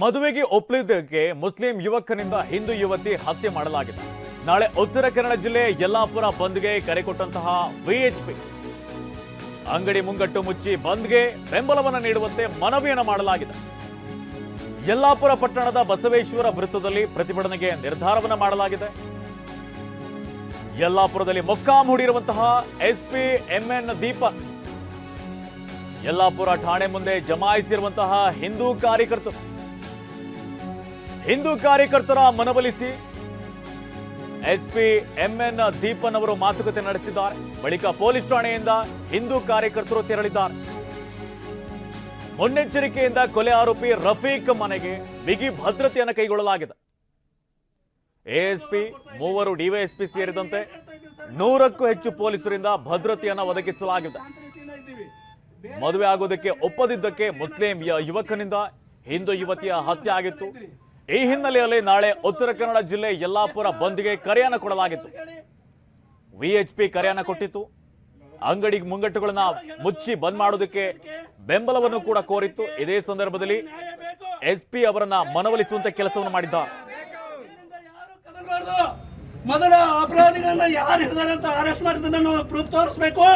ಮದುವೆಗೆ ಒಪ್ಪಲಿದ್ದಕ್ಕೆ ಮುಸ್ಲಿಂ ಯುವಕನಿಂದ ಹಿಂದೂ ಯುವತಿ ಹತ್ಯೆ ಮಾಡಲಾಗಿದೆ. ನಾಳೆ ಉತ್ತರ ಕನ್ನಡ ಜಿಲ್ಲೆ ಯಲ್ಲಾಪುರ ಬಂದ್ಗೆ ಕರೆ ಕೊಟ್ಟಂತಹ ವಿಎಚ್ಪಿ ಅಂಗಡಿ ಮುಂಗಟ್ಟು ಮುಚ್ಚಿ ಬಂದ್ಗೆ ಬೆಂಬಲವನ್ನು ನೀಡುವಂತೆ ಮನವಿಯನ್ನು ಮಾಡಲಾಗಿದೆ. ಯಲ್ಲಾಪುರ ಪಟ್ಟಣದ ಬಸವೇಶ್ವರ ವೃತ್ತದಲ್ಲಿ ಪ್ರತಿಭಟನೆಗೆ ನಿರ್ಧಾರವನ್ನು ಮಾಡಲಾಗಿದೆ. ಯಲ್ಲಾಪುರದಲ್ಲಿ ಮೊಕ್ಕಾಂ ಹೂಡಿರುವಂತಹ ಎಸ್ಪಿ ಎಂಎನ್ ದೀಪಕ್ ಯಲ್ಲಾಪುರ ಠಾಣೆ ಮುಂದೆ ಜಮಾಯಿಸಿರುವಂತಹ ಹಿಂದೂ ಕಾರ್ಯಕರ್ತರು. ಹಿಂದೂ ಕಾರ್ಯಕರ್ತರ ಮನವೊಲಿಸಿ ಎಸ್ಪಿ ಎಂಎನ್ ದೀಪನ್ ಅವರು ಮಾತುಕತೆ ನಡೆಸಿದ್ದಾರೆ. ಬಳಿಕ ಪೊಲೀಸ್ ಠಾಣೆಯಿಂದ ಹಿಂದೂ ಕಾರ್ಯಕರ್ತರು ತೆರಳಿದ್ದಾರೆ. ಮುನ್ನೆಚ್ಚರಿಕೆಯಿಂದ ಕೊಲೆ ಆರೋಪಿ ರಫೀಕ್ ಮನೆಗೆ ಬಿಗಿ ಭದ್ರತೆಯನ್ನು ಕೈಗೊಳ್ಳಲಾಗಿದೆ. ಎಎಸ್ಪಿ ಮೂವರು ಡಿವೈಎಸ್ಪಿ ಸೇರಿದಂತೆ ನೂರಕ್ಕೂ ಹೆಚ್ಚು ಪೊಲೀಸರಿಂದ ಭದ್ರತೆಯನ್ನು ಒದಗಿಸಲಾಗಿದೆ. ಮದುವೆ ಆಗೋದಕ್ಕೆ ಒಪ್ಪದಿದ್ದಕ್ಕೆ ಮುಸ್ಲಿಂ ಯುವಕನಿಂದ ಹಿಂದೂ ಯುವತಿಯ ಹತ್ಯೆ ಆಗಿತ್ತು. ಈ ಹಿನ್ನೆಲೆಯಲ್ಲಿ ನಾಳೆ ಉತ್ತರ ಕನ್ನಡ ಜಿಲ್ಲೆ ಯಲ್ಲಾಪುರ ಬಂದ್ಗೆ ಕರೆಯನ್ನು ಕೊಡಲಾಗಿತ್ತು. ವಿಎಚ್ಪಿ ಕರೆಯನ್ನು ಕೊಟ್ಟಿತ್ತು. ಅಂಗಡಿ ಮುಂಗಟ್ಟುಗಳನ್ನ ಮುಚ್ಚಿ ಬಂದ್ ಮಾಡೋದಕ್ಕೆ ಬೆಂಬಲವನ್ನು ಕೂಡ ಕೋರಿತ್ತು. ಇದೇ ಸಂದರ್ಭದಲ್ಲಿ ಎಸ್ಪಿ ಅವರನ್ನ ಮನವೊಲಿಸುವಂತ ಕೆಲಸವನ್ನು ಮಾಡಿದ್ದ ಮೊದಲ ಅಪರಾಧಿಗಳನ್ನ ಯಾರು ಹಿಡಿದಾರೆ ಅಂತ ಅರೆಸ್ಟ್ ಮಾಡಿದ್ದನ್ನು ಪ್ರೂಫ್ ತೋರಿಸ್ಬೇಕು.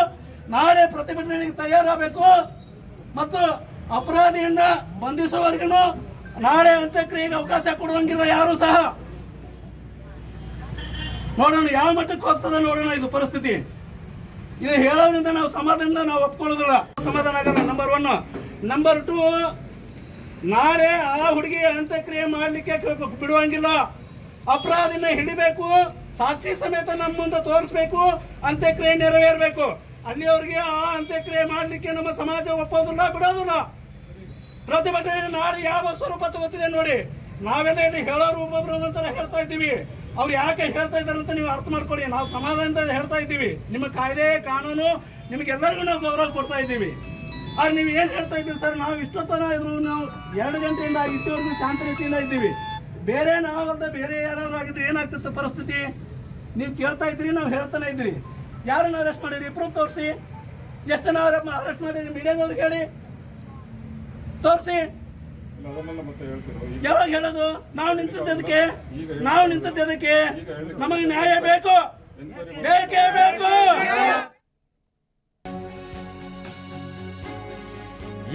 ನಾಳೆ ಪ್ರತಿಭಟನೆಗೆ ತಯಾರಾಗಬೇಕು. ಮತ್ತು ಅಪರಾಧಿಯನ್ನ ಬಂಧಿಸುವವರೆಗೂ ನಾಳೆ ಅಂತ್ಯಕ್ರಿಯೆಗೆ ಅವಕಾಶ ಕೊಡುವಂಗಿಲ್ಲ, ಯಾರು ಸಹ. ನೋಡೋಣ, ಯಾವ ಮಟ್ಟಕ್ಕೆ ಹೋಗ್ತದೆ ನೋಡೋಣ ಇದು ಪರಿಸ್ಥಿತಿ. ಇದು ಹೇಳೋದ್ರಿಂದ ನಾವು ಸಮಾಧಾನದಿಂದ ನಾವು ಒಪ್ಕೊಳ್ಳೋದಿಲ್ಲ. ಸಮಾಧಾನ ಆಗಲ್ಲ ನಂಬರ್ ಒನ್ ನಂಬರ್ ಟೂ ನಾಳೆ ಆ ಹುಡುಗಿ ಅಂತ್ಯಕ್ರಿಯೆ ಮಾಡಲಿಕ್ಕೆ ಬಿಡುವಂಗಿಲ್ಲ. ಅಪರಾಧಿನ ಹಿಡಿಬೇಕು, ಸಾಕ್ಷಿ ಸಮೇತ ನಮ್ಮ ಮುಂದೆ ತೋರಿಸ್ಬೇಕು, ಅಂತ್ಯಕ್ರಿಯೆ ನೆರವೇರಬೇಕು. ಅಲ್ಲಿಯವರಿಗೆ ಆ ಅಂತ್ಯಕ್ರಿಯೆ ಮಾಡಲಿಕ್ಕೆ ನಮ್ಮ ಸಮಾಜ ಒಪ್ಪೋದಿಲ್ಲ, ಬಿಡೋದಿಲ್ಲ. ಪ್ರತಿಭಟನೆ ನಾಳೆ ಯಾವ ಸ್ವರೂಪ ತಗೋತಿದೆ ನೋಡಿ. ನಾವೆಲ್ಲ ಇಲ್ಲಿ ಹೇಳೋರು ಒಬ್ಬೊಬ್ರು ಅಂತ ಹೇಳ್ತಾ ಇದ್ದೀವಿ. ಅವ್ರು ಯಾಕೆ ಹೇಳ್ತಾ ಇದ್ದಾರೆ ಅಂತ ನೀವು ಅರ್ಥ ಮಾಡ್ಕೊಳ್ಳಿ. ನಾವು ಸಮಾಧಾನ ಹೇಳ್ತಾ ಇದ್ದೀವಿ. ನಿಮ್ಮ ಕಾಯ್ದೆ, ಕಾನೂನು ನಿಮಗೆಲ್ಲರಿಗೂ ನಾವು ಗೌರವ ಕೊಡ್ತಾ ಇದ್ದೀವಿ. ಆದ್ರೆ ನೀವು ಏನ್ ಹೇಳ್ತಾ ಇದ್ದೀವಿ ಸರ್? ನಾವು ಇಷ್ಟೊತ್ತನ ಇದ್ರು ನಾವು ಎರಡು ಗಂಟೆಯಿಂದ ಇಷ್ಟವರೆಗೂ ಶಾಂತ ರೀತಿಯಿಂದ ಇದ್ದೀವಿ. ಬೇರೆ ನಾವಲ್ಲ ಬೇರೆ ಯಾರು ಆಗಿದ್ರೆ ಏನಾಗ್ತಿತ್ತು ಪರಿಸ್ಥಿತಿ? ನೀವು ಕೇಳ್ತಾ ಇದ್ರಿ ನಾವು ಹೇಳ್ತಾನೆ ಇದ್ರಿ ಯಾರನ್ನ ಅರೆಸ್ಟ್ ಮಾಡಿರಿ? ಪ್ರೂಫ್ ತೋರಿಸಿ. ಎಷ್ಟು ಜನ ಅರೆಸ್ಟ್ ಮಾಡಿರಿ? ಮೀಡಿಯಾದವ್ರಿಗೆ ಹೇಳಿ. ತೋರಿಸಿ. ಯಾವಾಗ ಹೇಳೋದು? ನಾವು ನಿಂತದ್ದಕ್ಕೆ ನಾವು ನಿಂತದ್ದಕ್ಕೆ ನಮಗೆ ನ್ಯಾಯ ಬೇಕು ಬೇಕೇ? ಬೇಕು.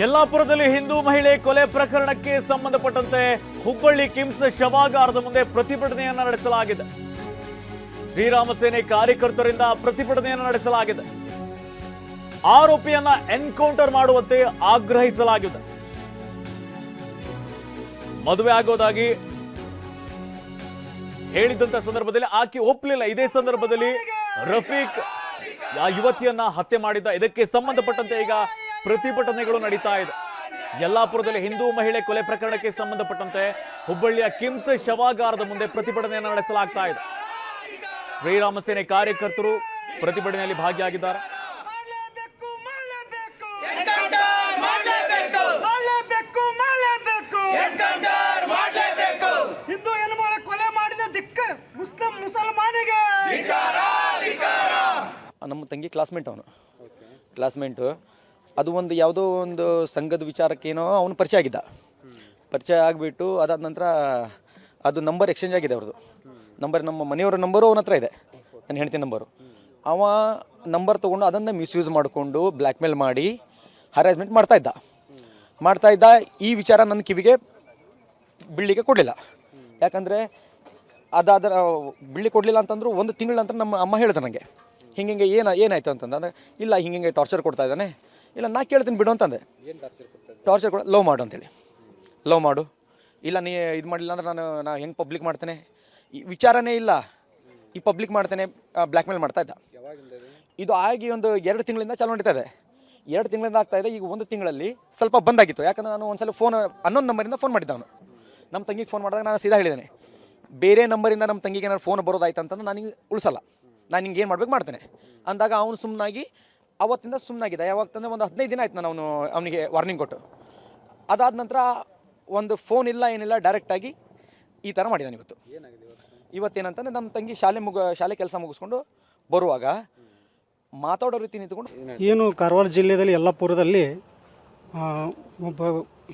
ಯಲ್ಲಾಪುರದಲ್ಲಿ ಹಿಂದೂ ಮಹಿಳೆ ಕೊಲೆ ಪ್ರಕರಣಕ್ಕೆ ಸಂಬಂಧಪಟ್ಟಂತೆ ಹುಬ್ಬಳ್ಳಿ ಕಿಮ್ಸ್ ಶವಾಗಾರದ ಮುಂದೆ ಪ್ರತಿಭಟನೆಯನ್ನು ನಡೆಸಲಾಗಿದೆ. ಶ್ರೀರಾಮ ಸೇನೆ ಕಾರ್ಯಕರ್ತರಿಂದ ಪ್ರತಿಭಟನೆಯನ್ನು ನಡೆಸಲಾಗಿದೆ. ಆರೋಪಿಯನ್ನ ಎನ್ಕೌಂಟರ್ ಮಾಡುವಂತೆ ಆಗ್ರಹಿಸಲಾಗಿದೆ. ಮದುವೆ ಆಗೋದಾಗಿ ಹೇಳಿದಂತ ಸಂದರ್ಭದಲ್ಲಿ ಆಕೆ ಒಪ್ಪಲಿಲ್ಲ ಇದೇ ಸಂದರ್ಭದಲ್ಲಿ ರಫೀಕ್ ಆ ಯುವತಿಯನ್ನ ಹತ್ಯೆ ಮಾಡಿದ್ದ. ಇದಕ್ಕೆ ಸಂಬಂಧಪಟ್ಟಂತೆ ಈಗ ಪ್ರತಿಭಟನೆಗಳು ನಡೀತಾ ಇದೆ. ಯಲ್ಲಾಪುರದಲ್ಲಿ ಹಿಂದೂ ಮಹಿಳೆ ಕೊಲೆ ಪ್ರಕರಣಕ್ಕೆ ಸಂಬಂಧಪಟ್ಟಂತೆ ಹುಬ್ಬಳ್ಳಿಯ ಕಿಮ್ಸ್ ಶವಾಗಾರದ ಮುಂದೆ ಪ್ರತಿಭಟನೆಯನ್ನು ನಡೆಸಲಾಗ್ತಾ ಇದೆ. ಶ್ರೀರಾಮ ಸೇನೆ ಕಾರ್ಯಕರ್ತರು ಪ್ರತಿಭಟನೆಯಲ್ಲಿ ಭಾಗಿಯಾಗಿದ್ದಾರೆ ಮಾಡಲೇಬೇಕು ಮಾಡಲೇಬೇಕು ಎನ್ಕೌಂಟರ್ ಮಾಡಲೇಬೇಕು ಮಾಡಲೇಬೇಕು ಮಾಡಲೇಬೇಕು ಎನ್ಕೌಂಟರ್ ಮಾಡಲೇಬೇಕು ಹಿಂದೂ ಹೆಣ್ಮಗಳ ಕೊಲೆ ಮಾಡಿದ ದಿಕ್ಕ ಮುಸ್ಲಿಂ ಮುಸಲ್ಮಾನಿಗೆ ನಮ್ಮ ತಂಗಿ ಕ್ಲಾಸ್ಮೇಟ್ ಅವನು. ಕ್ಲಾಸ್ಮೇಟು ಅದು ಒಂದು ಯಾವುದೋ ಒಂದು ಸಂಘದ ವಿಚಾರಕ್ಕೇನೋ ಅವನು ಪರಿಚಯ ಆಗಿದ್ದ. ಪರಿಚಯ ಆಗಿಬಿಟ್ಟು ಅದಾದ ನಂತರ ಅದು ನಂಬರ್ ಎಕ್ಸ್ಚೇಂಜ್ ಆಗಿದೆ ಅವ್ರದ್ದು. ನಂಬರ್ ನಮ್ಮ ಮನೆಯವರ ನಂಬರು ಅವನ ಹತ್ರ ಇದೆ. ನನ್ನ ಹೆಂಡತಿ ನಂಬರು ಅವ ನಂಬರ್ ತೊಗೊಂಡು ಅದನ್ನು ಮಿಸ್ಯೂಸ್ ಮಾಡಿಕೊಂಡು ಬ್ಲ್ಯಾಕ್ಮೇಲ್ ಮಾಡಿ ಹರಾಸ್ಮೆಂಟ್ ಮಾಡ್ತಾ ಇದ್ದ. ಮಾಡ್ತಾ ಇದ್ದ ಈ ವಿಚಾರ ನನ್ನ ಕಿವಿಗೆ ಬೀಳಲಿಕ್ಕೆ ಕೊಡಲಿಲ್ಲ. ಯಾಕಂದರೆ ಅದಾದ್ರ ಬಿಳಿ ಕೊಡಲಿಲ್ಲ ಅಂತಂದ್ರು ಒಂದು ತಿಂಗಳ ನಂತರ ನಮ್ಮ ಅಮ್ಮ ಹೇಳಿದೆ ನನಗೆ ಹಿಂಗೆ ಹಿಂಗೆ ಏನು ಏನಾಯ್ತು ಅಂತಂದ್ರೆ ಇಲ್ಲ ಹಿಂಗೆ ಹಿಂಗೆ ಟಾರ್ಚರ್ ಕೊಡ್ತಾ ಇದ್ದಾನೆ. ಇಲ್ಲ ನಾ ಕೇಳ್ತೀನಿ ಬಿಡು ಅಂತಂದೆ. ಟಾರ್ಚರ್ ಕೊಡ ಲವ್ ಮಾಡು ಅಂತೇಳಿ. ಲವ್ ಮಾಡು. ಇಲ್ಲ ನೀ ಇದು ಮಾಡಲಿಲ್ಲ ಅಂದ್ರೆ ನಾನು ನಾ ಹೆಂಗೆ ಪಬ್ಲಿಕ್ ಮಾಡ್ತೇನೆ? ಈ ವಿಚಾರನೇ ಇಲ್ಲ. ಈ ಪಬ್ಲಿಕ್ ಮಾಡ್ತೇನೆ ಬ್ಲ್ಯಾಕ್ ಮೇಲ್ ಮಾಡ್ತಾ ಇದ್ದ. ಇದು? ಆಗಿ ಒಂದು ಎರಡು ತಿಂಗಳಿಂದ ಚಾಲು ನಡೀತಾ ಇದೆ. ಎರಡು ತಿಂಗಳಿಂದ ಆಗ್ತಾ ಇದೆ ಈಗ ಒಂದು ತಿಂಗಳಲ್ಲಿ ಸ್ವಲ್ಪ ಬಂದಾಗಿತ್ತು. ಯಾಕಂದ್ರೆ ನಾನು ಒಂದ್ಸಲ ಫೋನ್ ಅನ್ನೊಂದು ನಂಬರಿಂದ ಫೋನ್ ಮಾಡಿದ್ದೆ ಅವನು. ನಮ್ಮ ತಂಗಿಗೆ ಫೋನ್ ಮಾಡಿದಾಗ ನಾನು ಸೀದಾ ಹೇಳಿದ್ದೇನೆ. ಬೇರೆ ನಂಬರಿಂದ ನಮ್ಮ ತಂಗಿಗೆ ಏನಾದ್ರು ಫೋನ್ ಬರೋದಾಯ್ತು ಅಂತಂದ್ರೆ ನನಗೆ ಉಳಿಸಲ್ಲ. ನಾನು ಹಿಂಗೆ ಏನು ಮಾಡ್ಬೇಕು ಮಾಡ್ತೇನೆ. ಅಂದಾಗ ಅವನು ಸುಮ್ಮನಾಗಿ ಅವತ್ತಿಂದ ಸುಮ್ಮನಾಗಿದೆ ಯಾವಾಗ ತಂದರೆ ಒಂದು ಹದಿನೈದು ದಿನ ಆಯ್ತು ನಾನು ಅವನು ಅವನಿಗೆ ವಾರ್ನಿಂಗ್ ಕೊಟ್ಟು. ಅದಾದ ನಂತರ ಒಂದು ಫೋನ್ ಇಲ್ಲ, ಏನಿಲ್ಲ ಡೈರೆಕ್ಟಾಗಿ ಈ ಥರ ಮಾಡಿದ್ದಾನೆ ಇವತ್ತು. ಇವತ್ತೇನಂತಂದ್ರೆ ನಮ್ಮ ತಂಗಿ ಶಾಲೆ ಮುಗ, ಶಾಲೆ ಕೆಲಸ ಮುಗಿಸ್ಕೊಂಡು ಬರುವಾಗ ಮಾತಾಡೋ ರೀತಿ ನಿಂತ್ಕೊಂಡು ಏನು ಕಾರವಾರ ಜಿಲ್ಲೆಯಲ್ಲಿ ಯಲ್ಲಾಪುರದಲ್ಲಿ ಒಬ್ಬ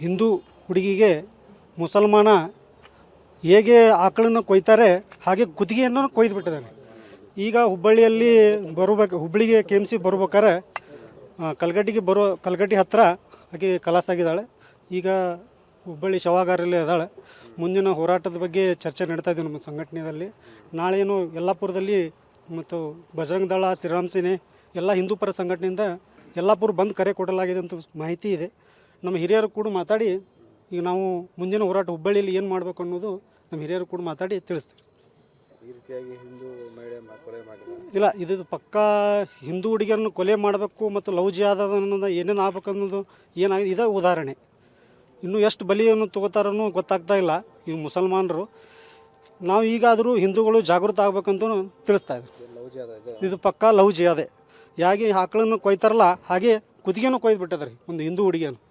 ಹಿಂದೂ ಹುಡುಗಿಗೆ ಮುಸಲ್ಮಾನ ಹೇಗೆ ಆಕಳನ್ನು ಕೊಯ್ತಾರೆ, ಹಾಗೆ ಕುತ್ತಿಗೆಯನ್ನು ಕೊಯ್ದು ಬಿಟ್ಟಿದ್ದಾನೆ ಈಗ ಹುಬ್ಬಳ್ಳಿಯಲ್ಲಿ ಬರಬೇಕು, ಹುಬ್ಬಳ್ಳಿಗೆ ಕೆ ಎಂ ಸಿ ಬರ್ಬೇಕಾರೆ ಕಲ್ಗಟ್ಟಿಗೆ ಬರೋ, ಕಲ್ಗಟ್ಟಿ ಹತ್ತಿರ ಆಕೆ ಕಲಾಸಾಗಿದ್ದಾಳೆ ಈಗ ಹುಬ್ಬಳ್ಳಿ ಶವಾಗಾರಲ್ಲಿ ಇದ್ದಾಳೆ ಮುಂದಿನ ಹೋರಾಟದ ಬಗ್ಗೆ ಚರ್ಚೆ ನಡೀತಾ ಇದ್ದೀವಿ ನಮ್ಮ ಸಂಘಟನೆಯಲ್ಲಿ. ನಾಳೇನು ಯಲ್ಲಾಪುರದಲ್ಲಿ ಮತ್ತು ಬಜರಂಗ ದಳ, ಶ್ರೀರಾಮ್ ಸೇನೆ, ಎಲ್ಲ ಹಿಂದೂ ಪರ ಸಂಘಟನೆಯಿಂದ ಯಲ್ಲಾಪುರ ಬಂದ್ ಕರೆ ಕೊಡಲಾಗಿದೆ ಅಂತ ಮಾಹಿತಿ ಇದೆ. ನಮ್ಮ ಹಿರಿಯರು ಕೂಡ ಮಾತಾಡಿ ಈಗ ನಾವು ಮುಂದಿನ ಹೋರಾಟ ಹುಬ್ಬಳ್ಳಿಯಲ್ಲಿ ಏನು ಮಾಡಬೇಕು ಅನ್ನೋದು ನಮ್ಮ ಹಿರಿಯರು ಕೂಡ ಮಾತಾಡಿ ತಿಳಿಸ್ತೀವಿ ಇಲ್ಲ ಇದು ಪಕ್ಕಾ ಹಿಂದೂ ಹುಡುಗಿಯರನ್ನು ಕೊಲೆ ಮಾಡಬೇಕು ಮತ್ತು ಲವ್ ಜಿಯಾದ ಅನ್ನೋದು ಏನೇನು ಆಗ್ಬೇಕು ಅನ್ನೋದು ಏನಾಗಿದೆ ಇದೇ ಉದಾಹರಣೆ. ಇನ್ನು ಎಷ್ಟು ಬಲಿಯನ್ನು ತಗೋತಾರನ್ನೂ ಗೊತ್ತಾಗ್ತಾ ಇಲ್ಲ ಈ ಮುಸಲ್ಮಾನರು. ನಾವು ಈಗಾದರೂ ಹಿಂದೂಗಳು ಜಾಗೃತ ಆಗ್ಬೇಕಂತ ತಿಳಿಸ್ತಾ ಇದೆ? ಇದು ಪಕ್ಕಾ ಲವ್ ಅದೇ. ಹಾಗೆ ಆಕಳನ್ನು ಕೊಯ್ತಾರಲ್ಲ ಹಾಗೆ ಕುತ್ತಿಗೆನೂ ಕೊಯ್ದು ಬಿಟ್ಟದ್ರಿ ಒಂದು ಹಿಂದೂ ಹುಡುಗಿಯನ್ನು.